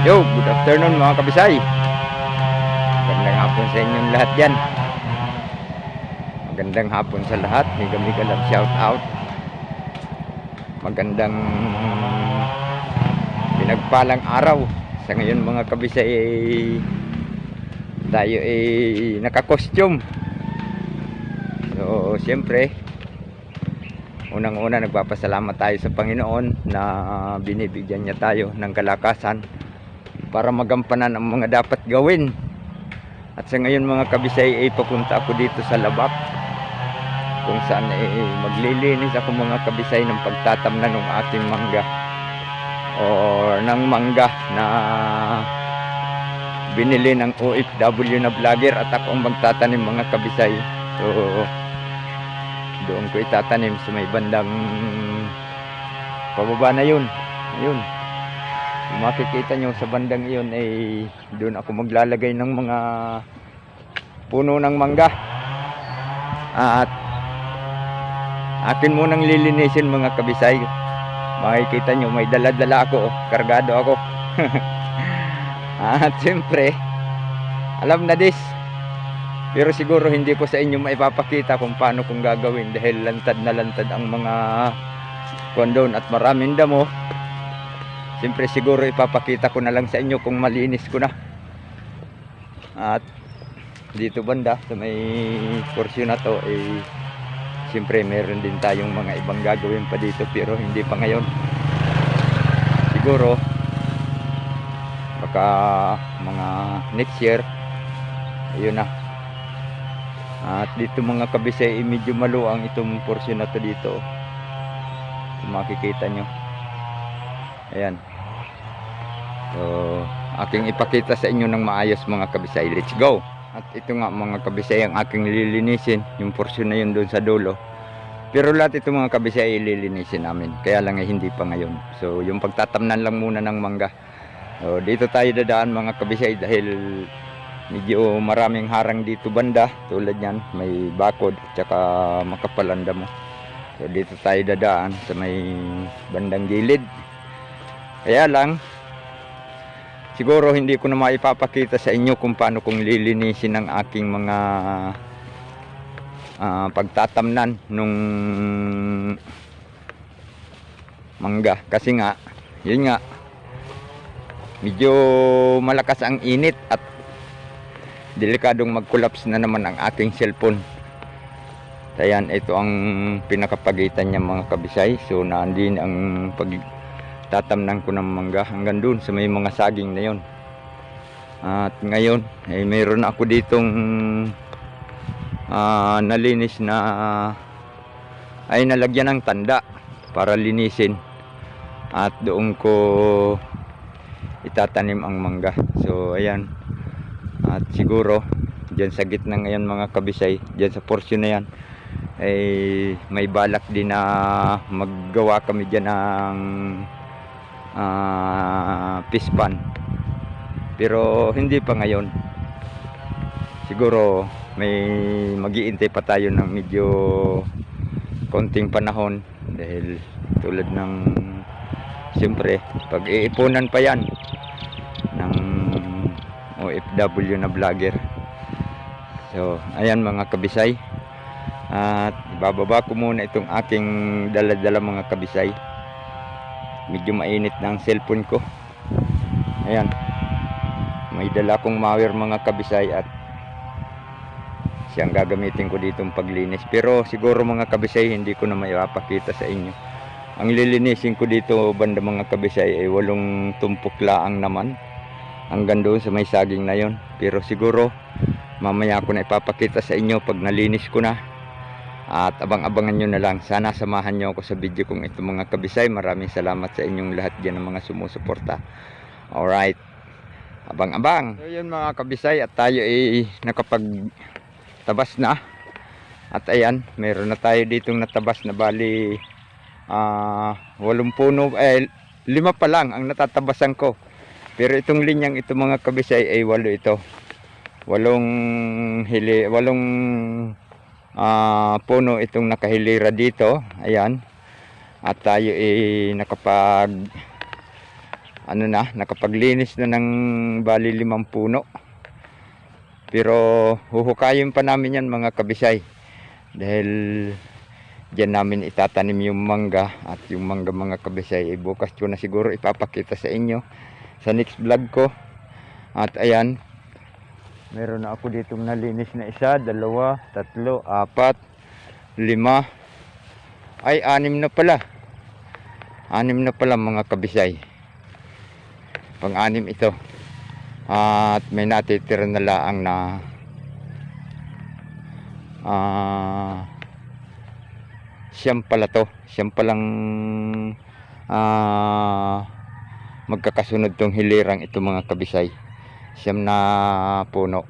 Yo, good afternoon mga kabisay. Magandang hapon sa inyong lahat dyan. Magandang hapon sa lahat. Mega mega love shout out. Magandang pinagpalang araw. Sa ngayon mga kabisay ay tayo ay nakakostume. So, siyempre, unang-una nagpapasalamat tayo sa Panginoon na binibigyan niya tayo ng kalakasan para magampanan ang mga dapat gawin. At sa ngayon mga kabisay ay papunta ako dito sa Labak kung saan ay maglilinis ako mga kabisay ng pagtatamnan ng ating mangga or ng mangga na binili ng OFW na vlogger at ako ang magtatanim mga kabisay. So doon ko itatanim sa may bandang pababa na yun. Ayun. Kung makikita nyo sa bandang iyon ay doon ako maglalagay ng mga puno ng mangga. At akin munang lilinisin mga kabisay. Makikita nyo may dala-dala ako, oh. kargado ako. At siyempre, alam na this. Pero siguro hindi ko sa inyo maipapakita kung paano kong gagawin dahil lantad na lantad ang mga kondon at maraming damo. Siyempre siguro ipapakita ko na lang sa inyo kung malinis ko na. At dito banda sa may porsyon na to eh siyempre meron din tayong mga ibang gagawin pa dito pero hindi pa ngayon. Siguro baka mga next year ayun na. At dito mga kabisay eh, medyo maluang itong porsyon na to dito. Makikita nyo. Ayan. So, aking ipakita sa inyo ng maayos mga kabisay. Let's go! At ito nga mga kabisay ang aking lilinisin. Yung portion na yun doon sa dulo. Pero lahat ito mga kabisay lilinisin namin. Kaya lang ay hindi pa ngayon. So, yung pagtatamnan lang muna ng mangga. So, dito tayo dadaan mga kabisay dahil medyo maraming harang dito banda. Tulad yan, may bakod at saka makapalanda mo. So, dito tayo dadaan sa may bandang gilid. Kaya lang, siguro hindi ko na maipapakita sa inyo kung paano kong lilinisin ang aking mga ah, pagtatamnan nung mangga. Kasi nga, yun nga, medyo malakas ang init at delikadong mag-collapse na naman ang aking cellphone. Ayan, ito ang pinakapagitan niya mga kabisay. So, nandin ang pagtatamnan ko ng mangga hanggang dun sa may mga saging na yon. At ngayon, ay mayroon ako ditong ah, nalinis na ay nalagyan ng tanda para linisin. At doon ko itatanim ang mangga. So, ayan. At siguro, dyan sa gitna ngayon mga kabisay, dyan sa portion na yan, ay may balak din na maggawa kami dyan ng ah, pispan. Pero hindi pa ngayon. Siguro may magiintay pa tayo ng medyo konting panahon dahil tulad ng siyempre pag iipunan pa yan ng OFW na vlogger so ayan mga kabisay at bababa ko muna itong aking dala-dala mga kabisay medyo mainit na ang cellphone ko. Ayan. May dala kong mower mga kabisay at siyang gagamitin ko ditong paglinis. Pero siguro mga kabisay hindi ko na maipapakita sa inyo. Ang lilinisin ko dito banda mga kabisay ay walong tumpok laang naman. Hanggang doon sa may saging na yon pero siguro mamaya ko na ipapakita sa inyo pag nalinis ko na at abang-abangan nyo na lang. Sana samahan nyo ako sa video kong ito mga kabisay. Maraming salamat sa inyong lahat dyan ng mga sumusuporta. Alright. Abang-abang. So yun mga kabisay at tayo ay nakapag tabas na. At ayan meron na tayo ditong natabas na bali ah walong puno eh lima pa lang ang natatabasan ko. Pero itong linyang ito mga kabisay ay walo ito. Walong hili walong ah, puno itong nakahilira dito ayan at tayo ay nakapag ano na, nakapaglinis na ng bali limang puno. Pero huhukayin pa namin yan mga kabisay. Dahil Diyan namin itatanim yung mangga at yung mangga mga kabisay. Eh, bukas ko na siguro ipapakita sa inyo sa next vlog ko. At ayan, meron na ako ditong nalinis na isa, dalawa, tatlo, apat, lima. Ay, anim na pala. Anim na pala mga kabisay. Pang-anim ito. At may natitira na laang na ah siyam pala to siyam palang ah magkakasunod tong hilirang ito mga kabisay siyam na puno.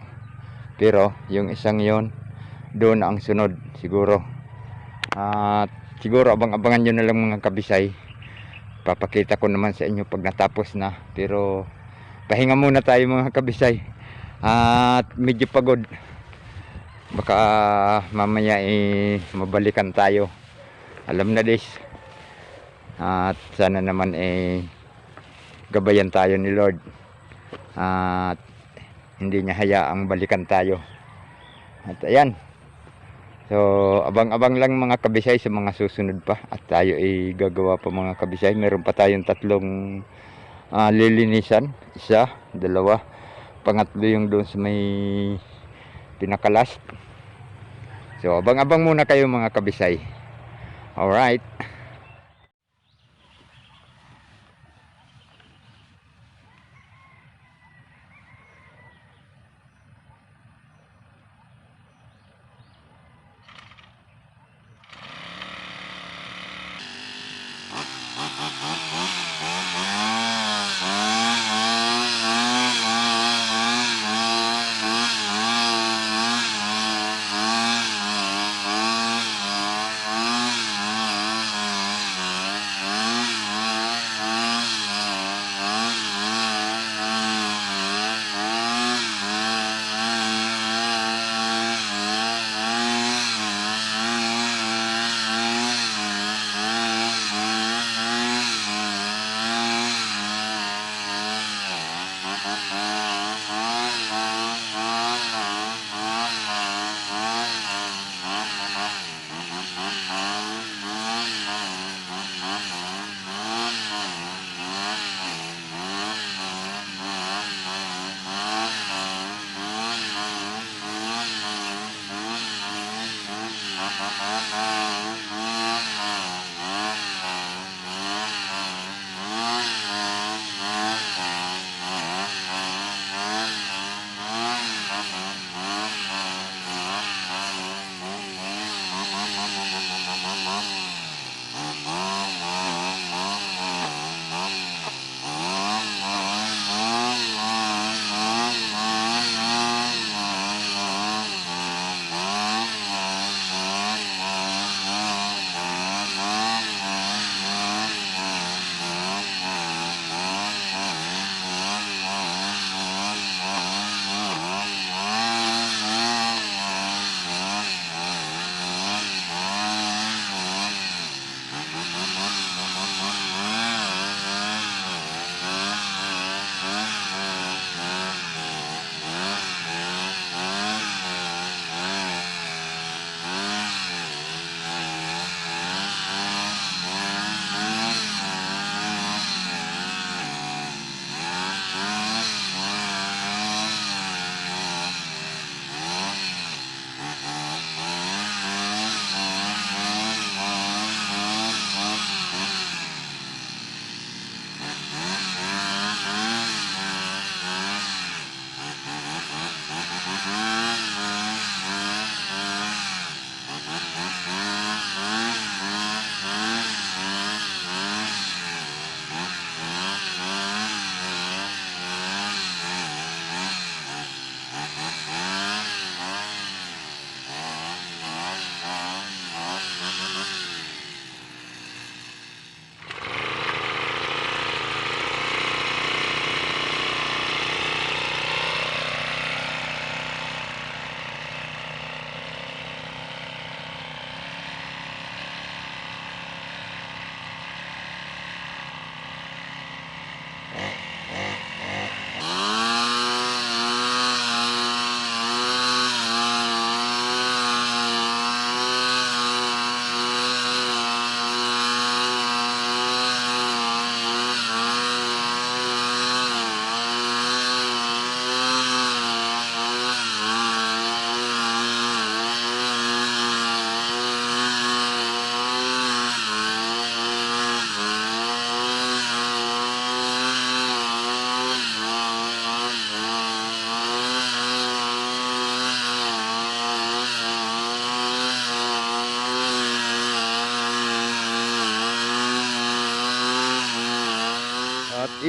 Pero yung isang yon doon ang sunod siguro. At siguro abang-abangan nyo na lang mga kabisay. Papakita ko naman sa inyo pag natapos na. Pero pahinga muna tayo mga kabisay. At medyo pagod. Baka mamaya eh mabalikan tayo. Alam na this at sana naman eh gabayan tayo ni Lord at hindi niya hayaang balikan tayo. At ayan. So abang-abang lang mga kabisay sa mga susunod pa. At tayo ay gagawa pa mga kabisay. Meron pa tayong tatlong ah, lilinisan. Isa, dalawa. Pangatlo yung doon sa may pinakalas so abang-abang muna kayo mga kabisay. Alright.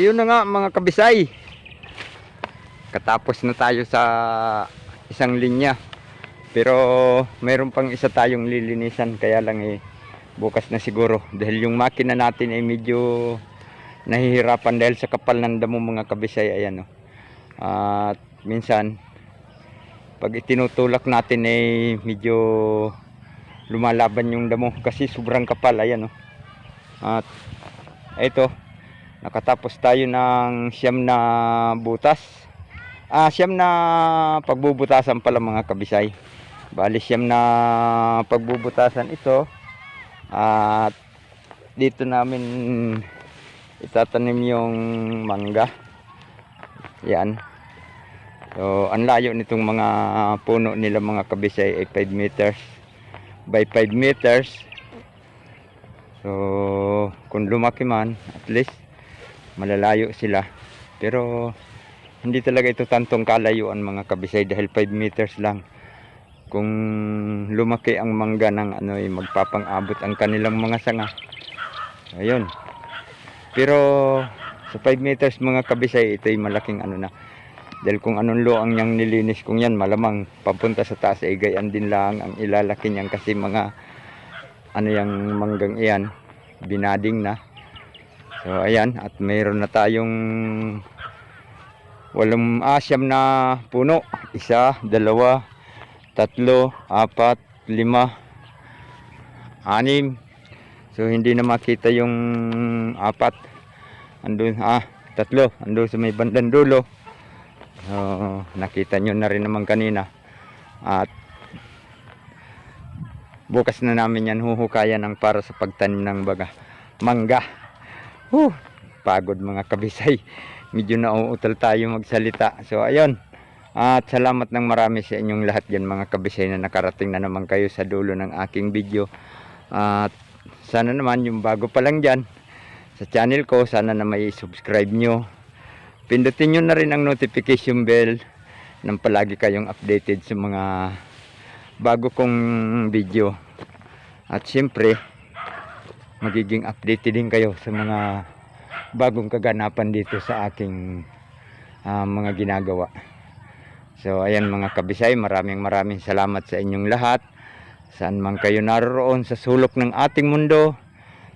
Iyon na nga mga kabisay. Katapos na tayo sa isang linya. Pero mayroon pang isa tayong lilinisan kaya lang eh bukas na siguro dahil yung makina natin ay medyo nahihirapan dahil sa kapal ng damo mga kabisay ayan oh. At minsan pag itinutulak natin ay medyo lumalaban yung damo kasi sobrang kapal ayan oh. At ito nakatapos tayo ng siyam na butas. Ah, siyam na pagbubutasan pala mga kabisay. Bali siyam na pagbubutasan ito. At dito namin itatanim yung mangga. Yan. So, ang layo nitong mga puno nila mga kabisay ay 5 meters by 5 meters. So, kung lumaki man, at least malalayo sila. Pero hindi talaga ito tantong kalayuan mga kabisay dahil 5 meters lang. Kung lumaki ang mangga ng ano ay magpapang-abot ang kanilang mga sanga. Ayun. Pero sa 5 meters mga kabisay ito ay malaking ano na. Dahil kung anong loang niyang nilinis kung yan malamang papunta sa taas ay gayan din lang ang ilalaki niyan kasi mga ano yung manggang iyan binading na. So ayan at mayroon na tayong walong asyam na puno. Isa, dalawa, tatlo, apat, lima, anim. So hindi na makita yung apat. Andun, ah, tatlo. Andun sa may bandang dulo. So, nakita nyo na rin naman kanina. At bukas na namin yan huhukayan ng para sa pagtanim ng baga. Mangga. Huh, pagod mga kabisay. Medyo nauutal tayo magsalita. So ayun. At salamat ng marami sa inyong lahat yan mga kabisay na nakarating na naman kayo sa dulo ng aking video. At sana naman yung bago pa lang dyan sa channel ko, sana na may subscribe nyo. Pindutin nyo na rin ang notification bell nang palagi kayong updated sa mga bago kong video. At siyempre, magiging updated din kayo sa mga bagong kaganapan dito sa aking ah, mga ginagawa. So ayan mga kabisay, maraming maraming salamat sa inyong lahat. Saan man kayo naroon sa sulok ng ating mundo,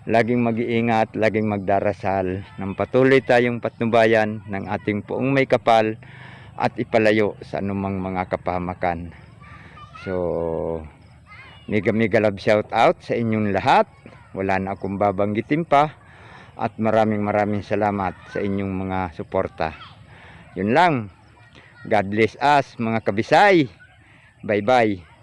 laging mag-iingat, laging magdarasal ng patuloy tayong patnubayan ng ating puong may kapal at ipalayo sa anumang mga kapahamakan. So, mega mega love shout out sa inyong lahat. Wala na akong babanggitin pa. At maraming maraming salamat sa inyong mga suporta. Yun lang. God bless us mga kabisay. Bye bye.